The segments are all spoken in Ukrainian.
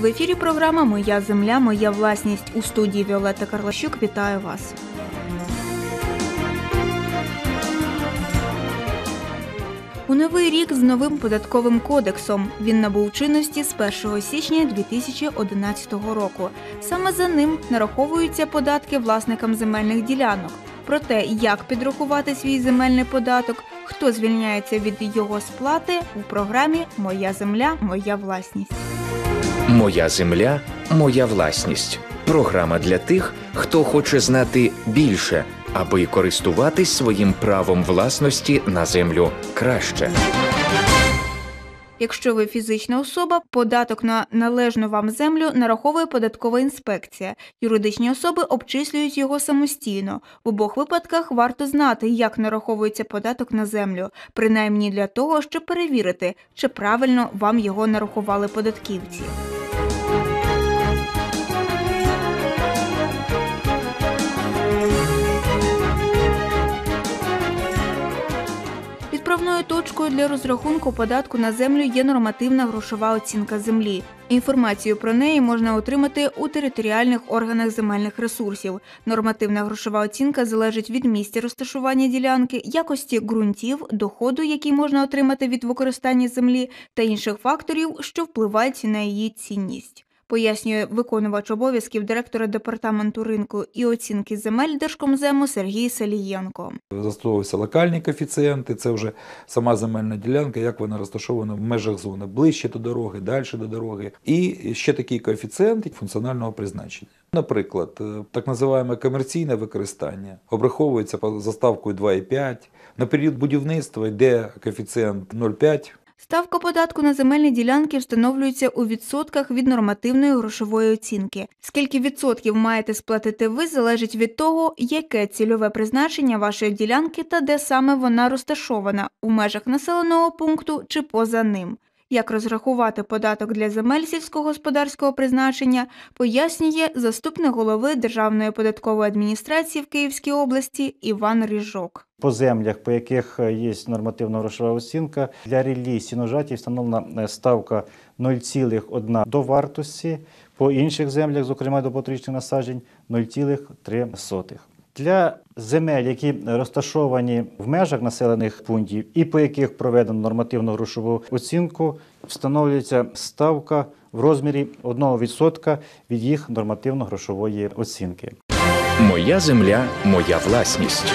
В ефірі програма Моя земля, моя власність у студії Віолетта Карлащук. Вітаю вас. У новий рік з новим податковим кодексом він набув чинності з 1 січня 2011 року. Саме за ним нараховуються податки власникам земельних ділянок. Про те, як підрахувати свій земельний податок, хто звільняється від його сплати у програмі Моя земля, моя власність. Моя земля, моя власність. Програма для тих, хто хоче знати більше, аби користуватись своїм правом власності на землю краще. Якщо ви фізична особа, податок на належну вам землю нараховує податкова інспекція. Юридичні особи обчислюють його самостійно. В обох випадках варто знати, як нараховується податок на землю, принаймні для того, щоб перевірити, чи правильно вам його нарахували податківці. Відправною точкою для розрахунку податку на землю є нормативна грошова оцінка землі. Інформацію про неї можна отримати у територіальних органах земельних ресурсів. Нормативна грошова оцінка залежить від місця розташування ділянки, якості ґрунтів, доходу, який можна отримати від використання землі, та інших факторів, що впливають на її цінність. Пояснює виконувач обов'язків директора департаменту ринку і оцінки земель Держкомзему Сергій Салієнко. Застосовуються локальні коефіцієнти, це вже сама земельна ділянка, як вона розташована в межах зони, ближче до дороги, далі до дороги. І ще такий коефіцієнт функціонального призначення. Наприклад, е, так називаємо комерційне використання обраховується по заставкою 2,5. На період будівництва йде коефіцієнт 0,5. Ставка податку на земельні ділянки встановлюється у відсотках від нормативної грошової оцінки. Скільки відсотків маєте сплатити ви, залежить від того, яке цільове призначення вашої ділянки та де саме вона розташована у межах населеного пункту чи поза ним. Як розрахувати податок для земель сільськогосподарського призначення, пояснює заступник голови Державної податкової адміністрації в Київській області Іван Ріжок. По землях, по яких є нормативна грошова оцінка, для ріллі сіножаті встановлена ставка 0,1 до вартості, по інших землях, зокрема до потрічних насаджень, 0,3. Для земель, які розташовані в межах населених пунктів і по яких проведено нормативну грошову оцінку, встановлюється ставка в розмірі 1% від їх нормативно-грошової оцінки. Моя земля, моя власність.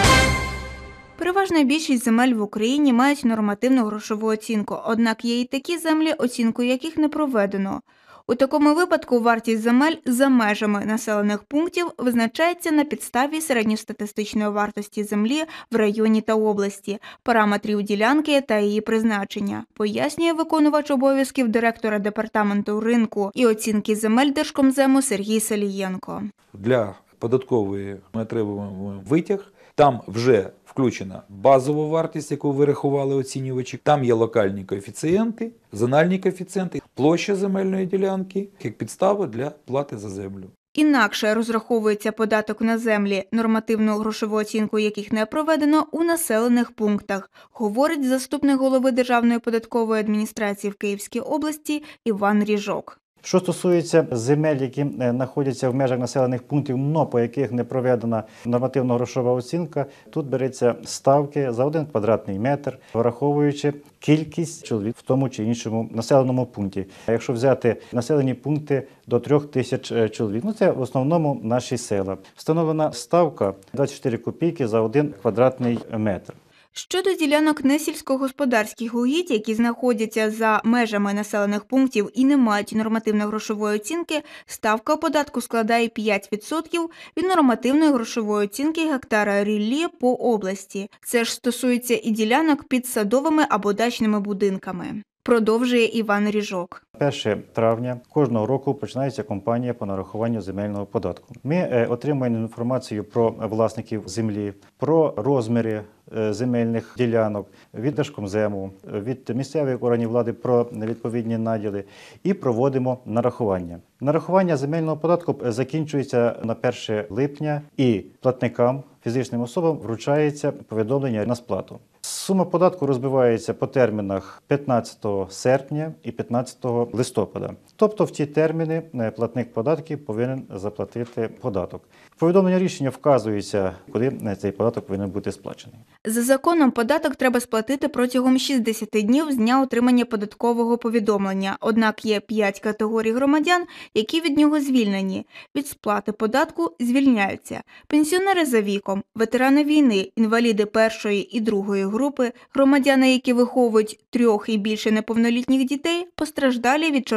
Переважна більшість земель в Україні мають нормативну грошову оцінку, однак є і такі землі, оцінку яких не проведено. У такому випадку вартість земель за межами населених пунктів визначається на підставі середньостатистичної вартості землі в районі та області, параметрів ділянки та її призначення, пояснює виконувач обов'язків директора департаменту ринку і оцінки земель Держкомзему Сергій Салієнко. Для податкової ми отримуємо витяг. Там вже включена базова вартість, яку вирахували оцінювачі. Там є локальні коефіцієнти, зональні коефіцієнти, площа земельної ділянки як підстава для плати за землю. Інакше розраховується податок на землі, нормативну грошову оцінку яких не проведено у населених пунктах, говорить заступник голови Державної податкової адміністрації в Київській області Іван Ріжок. Що стосується земель, які е, знаходяться в межах населених пунктів, но по яких не проведена нормативно-грошова оцінка, тут береться ставки за один квадратний метр, враховуючи кількість чоловік в тому чи іншому населеному пункті. А якщо взяти населені пункти до трьох тисяч е, чоловік, ну це в основному наші села. Встановлена ставка 24 копійки за один квадратний метр. Щодо ділянок несільськогосподарських угідь, які знаходяться за межами населених пунктів і не мають нормативно-грошової оцінки, ставка податку складає 5% від нормативної грошової оцінки гектара ріллі по області. Це ж стосується і ділянок під садовими або дачними будинками. Продовжує Іван Ріжок. 1 травня кожного року починається кампанія по нарахуванню земельного податку. Ми е, отримуємо інформацію про власників землі, про розміри е, земельних ділянок від Держкомзему, від місцевих органів влади про відповідні наділи і проводимо нарахування. Нарахування земельного податку закінчується на 1 липня і платникам фізичним особам вручається повідомлення на сплату. Сума податку розбивається по термінах 15 серпня і 15 листопада. Тобто в ті терміни е, платник податків повинен заплатити податок. Повідомлення рішення вказується, куди е, цей податок повинен бути сплачений. За законом податок треба сплатити протягом 60 днів з дня отримання податкового повідомлення. Однак є 5 категорій громадян, які від нього звільнені. Від сплати податку звільняються пенсіонери за віком, ветерани війни, інваліди першої і другої групи, громадяни, які виховують трьох і більше неповнолітніх дітей, постраждалі від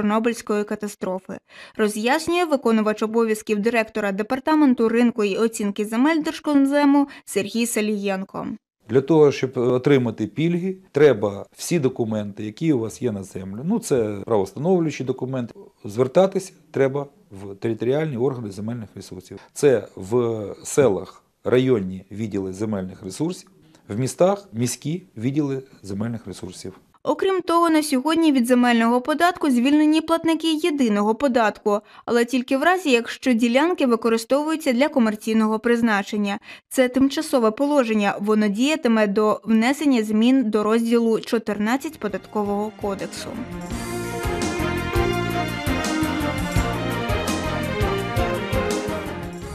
Чорнобильської катастрофи. Роз'яснює виконувач обов'язків директора департаменту ринку і оцінки земель Держкомзему Сергій Салієнко. Для того, щоб отримати пільги, треба всі документи, які у вас є на землю. Ну, це правостановлюючі документи. Звертатися треба в територіальні органи земельних ресурсів. Це в селах районні відділи земельних ресурсів, в містах міські відділи земельних ресурсів. Окрім того, на сьогодні від земельного податку звільнені платники єдиного податку, але тільки в разі, якщо ділянки використовуються для комерційного призначення. Це тимчасове положення, воно діятиме до внесення змін до розділу 14 податкового кодексу.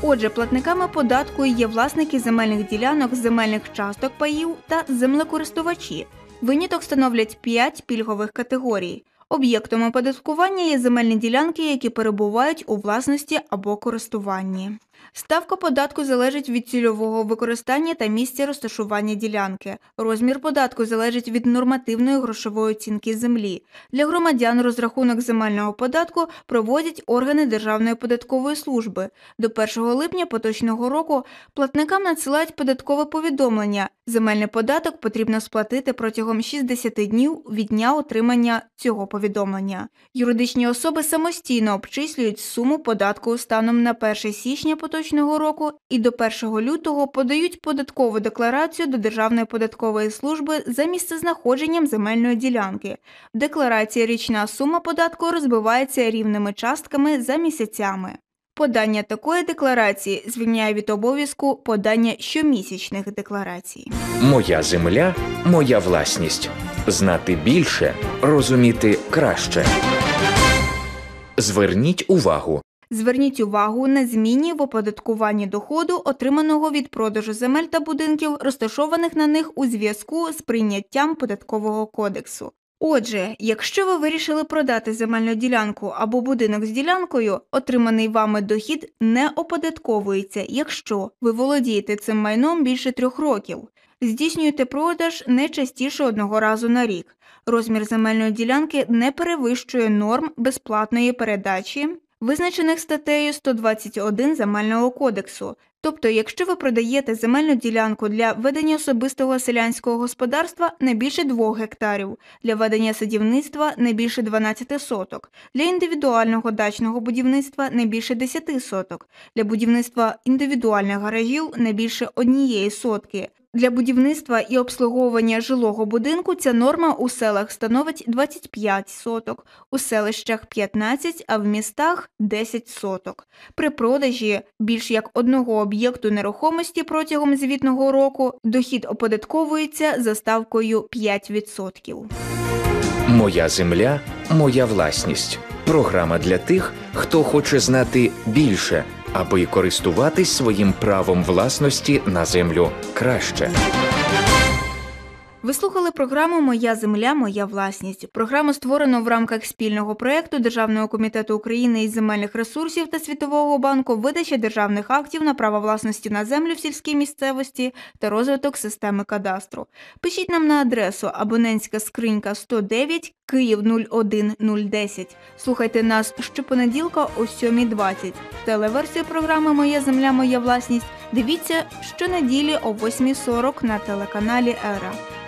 Отже, платниками податку є власники земельних ділянок, земельних часток паїв та землекористувачі. Виняток становлять 5 пільгових категорій. Об'єктом оподаткування є земельні ділянки, які перебувають у власності або користуванні. Ставка податку залежить від цільового використання та місця розташування ділянки. Розмір податку залежить від нормативної грошової оцінки землі. Для громадян розрахунок земельного податку проводять органи Державної податкової служби. До 1 липня поточного року платникам надсилають податкове повідомлення. Земельний податок потрібно сплатити протягом 60 днів від дня отримання цього повідомлення. Юридичні особи самостійно обчислюють суму податку станом на 1 січня поточного року і до 1 лютого подають податкову декларацію до Державної податкової служби за місцезнаходженням земельної ділянки. В декларації річна сума податку розбивається рівними частками за місяцями. Подання такої декларації звільняє від обов'язку подання щомісячних декларацій. Моя земля, моя власність. Знати більше, розуміти краще. Зверніть увагу. Зверніть увагу на зміни в оподаткуванні доходу, отриманого від продажу земель та будинків, розташованих на них у зв'язку з прийняттям податкового кодексу. Отже, якщо ви вирішили продати земельну ділянку або будинок з ділянкою, отриманий вами дохід не оподатковується, якщо ви володієте цим майном більше трьох років. Здійснюєте продаж не частіше одного разу на рік. Розмір земельної ділянки не перевищує норм безплатної передачі, визначених статтею 121 Земельного кодексу. Тобто, якщо ви продаєте земельну ділянку для ведення особистого селянського господарства не більше 2 гектарів, для ведення садівництва не більше 12 соток, для індивідуального дачного будівництва не більше 10 соток, для будівництва індивідуальних гаражів не більше однієї сотки. Для будівництва і обслуговування жилого будинку ця норма у селах становить 25 соток, у селищах 15, а в містах 10 соток. При продажі більш як одного об'єкту нерухомості протягом звітного року дохід оподатковується за ставкою 5%. Моя земля, моя власність. Програма для тих, хто хоче знати більше, аби користуватись своїм правом власності на землю краще. Ви слухали програму Моя земля, моя власність. Програму створено в рамках спільного проєкту Державного комітету України із земельних ресурсів та Світового банку видача державних актів на право власності на землю в сільській місцевості та розвиток системи кадастру. Пишіть нам на адресу абонентська скринька 109 Київ 01010. Слухайте нас щопонеділка о 7.20. Телеверсію програми Моя земля, моя власність. Дивіться щонеділі о 8.40 на телеканалі Ера.